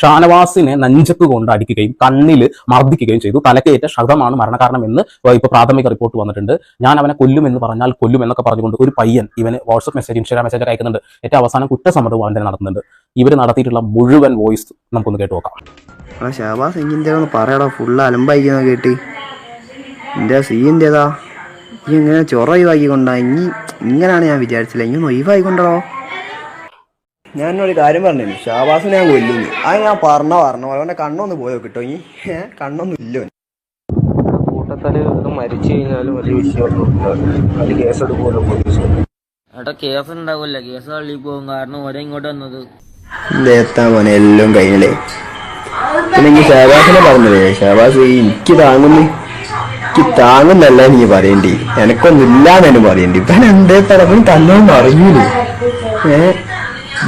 ഷാനവാസിനെ നഞ്ചത്ത് കൊണ്ട് അടിക്കുകയും കണ്ണിൽ മർദ്ദിക്കുകയും ചെയ്തു. തലക്കേറ്റ ക്ഷതമാണ് മരണകാരണം എന്ന് ഇപ്പൊ പ്രാഥമിക റിപ്പോർട്ട് വന്നിട്ടുണ്ട്. ഞാൻ അവനെ കൊല്ലും എന്ന് പറഞ്ഞാൽ കൊല്ലും എന്നൊക്കെ പറഞ്ഞുകൊണ്ട് ഒരു പയ്യൻ ഇവന് വാട്സപ്പ് മെസ്സേജ് ഇൻസ്റ്റാഗ്രാം മെസ്സേജ് അയക്കുന്നുണ്ട്. ഏറ്റവും അവസാനം കുറ്റസമ്മതവും അവന്റെ നടത്തുന്നുണ്ട്. ഇവർ നടത്തിയിട്ടുള്ള മുഴുവൻ വോയിസ് നമുക്കൊന്ന് കേട്ട് നോക്കാം. ഷാബാസ് പറയടാ ഫുള്ള് അലമ്പായിക്കുന്ന കേട്ടി. എന്റെ സീന്റെതാ ഇങ്ങനെ ചൊറ ഒഴിവാക്കിക്കൊണ്ടാ? ഇനി ഇങ്ങനെയാണ് ഞാൻ വിചാരിച്ചില്ല ഇനി ഒന്ന് ഒരു കാര്യം പറഞ്ഞു ഷാബാസ് ഞാൻ കൊല്ലുന്നു. അത് ഞാൻ പറഞ്ഞ പറഞ്ഞു അവന്റെ കണ്ണൊന്ന് പോയോ കിട്ടോ ഇനി കണ്ണൊന്നും ഇല്ലോ കൂട്ടത്തിൽ മരിച്ചു കഴിഞ്ഞാലും വലിയ വിഷയമൊന്നും പോലീസ് കേസ് ഉണ്ടാവില്ല കേസ് തള്ളി പോകും. കാരണം ഓരോ ഇങ്ങോട്ട് വന്നത്. എത്താൻ മോനെ. എല്ലാം കഴിഞ്ഞില്ലേ? പിന്നെ ഷാബാസിനെ ഷാബാസ് എനിക്ക് താങ്ങുന്നു. എനിക്ക് താങ്ങുന്നല്ല നീ പറയണ്ടി. എനക്കൊന്നും ഇല്ലാന്നു പറയണ്ടി. ഇപ്പൊ എന്തേ തടവൻ തന്നോന്ന് അറിയൂലേ. ഏ?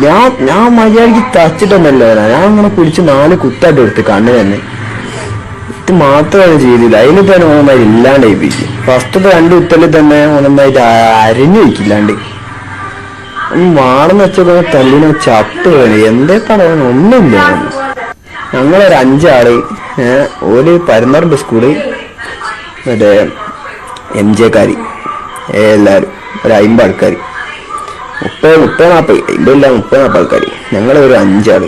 ഞാൻ ഞാൻ മര്യാദയ്ക്ക് തച്ചിട്ടൊന്നല്ലോ ഞാൻ അങ്ങനെ പിടിച്ച് നാല് കുത്തായിട്ട് എടുത്ത് കണ്ണു തന്നെ. ഇത് മാത്രമാണ് ചെയ്തില്ല അതിന് തന്നെ ഇല്ലാണ്ടായി ഫസ്റ്റ് ഫസ്റ്റത്തെ രണ്ട് കുത്തലിൽ തന്നെ ഓണമായിട്ട് അരഞ്ഞു വയ്ക്കില്ലാണ്ട് വാണെന്ന് വെച്ചപ്പോ തല്ലിനെ ചത്ത് വേണം. എന്തേ പറയാൻ ഒന്നുമില്ല. ഞങ്ങളൊരു അഞ്ചാൾ ഒരു പരന്നറുണ്ട് സ്കൂൾ മറ്റേ എം ജെക്കാര് എല്ലാരും. ഒരു അമ്പത് ആൾക്കാർ മുപ്പത് മുപ്പത് നാൽപ്പത് അമ്പതില്ല മുപ്പത് നാൽപ്പത് ആൾക്കാർ ഞങ്ങൾ ഒരു അഞ്ചാൾ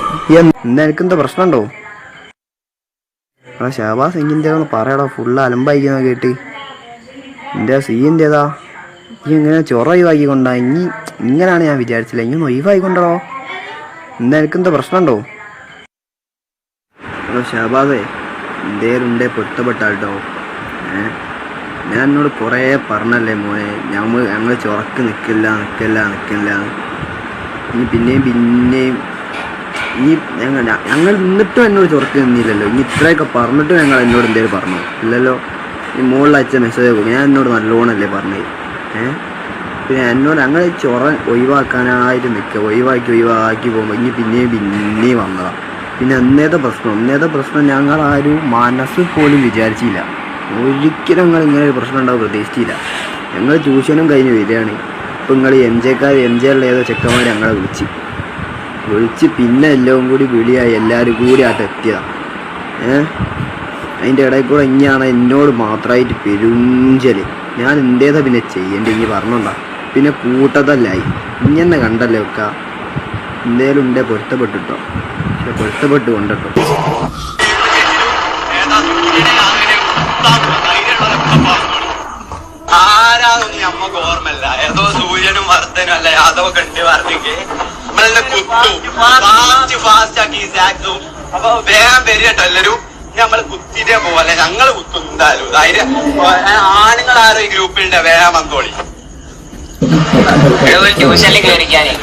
എന്താ പ്രശ്നമുണ്ടോ? ആ ഷാബാസ് എങ്കിന്റെ ഒന്ന് പറയടാ ഫുള്ള് അലമ്പായിക്കുന്ന കേട്ട്. എന്റെ സീന്റെതാ ഈ ഇങ്ങനെ ചൊറ ഒഴിവാക്കിക്കൊണ്ടാ ഇനി ഇങ്ങനെയാണ് ഞാൻ വിചാരിച്ചില്ല ഇനി ഒന്ന് ഒഴിവാക്കിക്കൊണ്ടോ എന്താ എനിക്കെന്താ പ്രശ്നമുണ്ടോ? ഷാബാസേ എന്തേലും ഉണ്ടേ പൊരുത്തപ്പെട്ട കേട്ടോ ഏ? ഞാൻ എന്നോട് കുറേ പറഞ്ഞല്ലേ മോനെ? ഞമ്മ ഞങ്ങൾ ചുറക്ക് നിൽക്കില്ല നിൽക്കില്ല നിൽക്കില്ല ഇനി പിന്നെയും പിന്നെയും ഈ ഞങ്ങൾ ഞങ്ങൾ നിന്നിട്ടും എന്നോട് ചുറക്ക് നിന്നില്ലല്ലോ. ഇനി ഇത്രയൊക്കെ പറഞ്ഞിട്ടും ഞങ്ങൾ എന്നോട് എന്തേലും പറഞ്ഞു? ഇല്ലല്ലോ. ഈ മുകളിൽ അയച്ച മെസ്സേജ് ഒക്കെ ഞാൻ എന്നോട് നല്ലോണല്ലേ പറഞ്ഞത് ഏഹ് പിന്നെ എന്നോട് ഞങ്ങൾ ചൊറ ഒഴിവാക്കാനായിട്ട് നിൽക്കുക ഒഴിവാക്കി ഒഴിവാക്കി പോകുമ്പോൾ ഇനി പിന്നെയും പിന്നെയും വന്നതാണ് പിന്നെ അന്നേത്തെ പ്രശ്നം? അന്നേത്തെ പ്രശ്നം? ഞങ്ങൾ ആരും മനസ്സിൽ പോലും വിചാരിച്ചില്ല. ഒരിക്കലും ഞങ്ങൾ ഇങ്ങനെ ഒരു പ്രശ്നം ഉണ്ടാവും പ്രതീക്ഷിച്ചില്ല. ഞങ്ങൾ ട്യൂഷനും കഴിഞ്ഞ് വരികയാണ്. ഇപ്പം നിങ്ങൾ എം ജെക്കാർ എം ജെയുള്ള ഏതോ ചെക്കന്മാർ ഞങ്ങളെ വിളിച്ച്. വിളിച്ച് പിന്നെ എല്ലാം കൂടി വിളിയായി എല്ലാവരും കൂടി ആട്ട് എത്തിയതാണ് ഏഹ് അതിന്റെ ഇടയിൽ കൂടെ ഇനിയാണ് എന്നോട് മാത്രമായിട്ട് പെരുഞ്ചൽ ഞാൻ എന്തേതാ പിന്നെ ചെയ്യേണ്ടി ഇനി പറഞ്ഞോണ്ടാ. പിന്നെ കൂട്ടതല്ലായി. ഇങ്ങനെ കണ്ടല്ലേ ഒക്കെ? എന്തേലും ഉണ്ടേ പൊരുത്തപ്പെട്ടിട്ടോ? പക്ഷെ പൊരുത്തപ്പെട്ട് കൊണ്ടിട്ടോ. ഞമ്മക്ക് ഓർമ്മല്ല ഏതോ സൂര്യനും വർദ്ധനും അല്ല യാദവ് കണ്ട് പറഞ്ഞെങ്കിൽ നമ്മളെന്നെ കുത്തു. ഫാസ്റ്റ് ഫാസ്റ്റ് ആക്കി സാക്സും. അപ്പൊ വേഗം വരികട്ടോ എല്ലാരും നമ്മൾ കുത്തിട്ടേ പോലെ ഞങ്ങൾ കുത്തും എന്തായാലും. ധൈര്യം. ആണുങ്ങൾ ആരോ ഈ ഗ്രൂപ്പിലുണ്ട്. വേഗം വന്നോളി. ട്യൂഷനിൽ കയറിക്കാനേ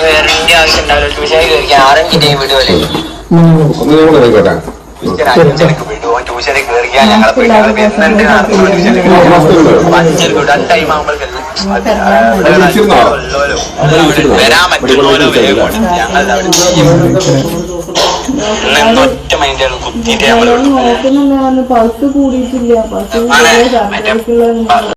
വേറെ ആവശ്യം ഉണ്ടാവില്ല. ട്യൂഷനിൽ കയറിക്കാൻ ആറഞ്ചിന്റെ വിടുവല്ലേ അഞ്ചരക്ക് ഞങ്ങളെ വരുന്നുണ്ട് വിടും ആ ടൈം ആകുമ്പോഴേക്കും വരാൻ പറ്റുള്ളൂരോ വേഗം ഞങ്ങൾ ഒറ്റ കുത്തിയിട്ട് നമ്മൾ നോക്കുന്നുണ്ടായിരുന്നു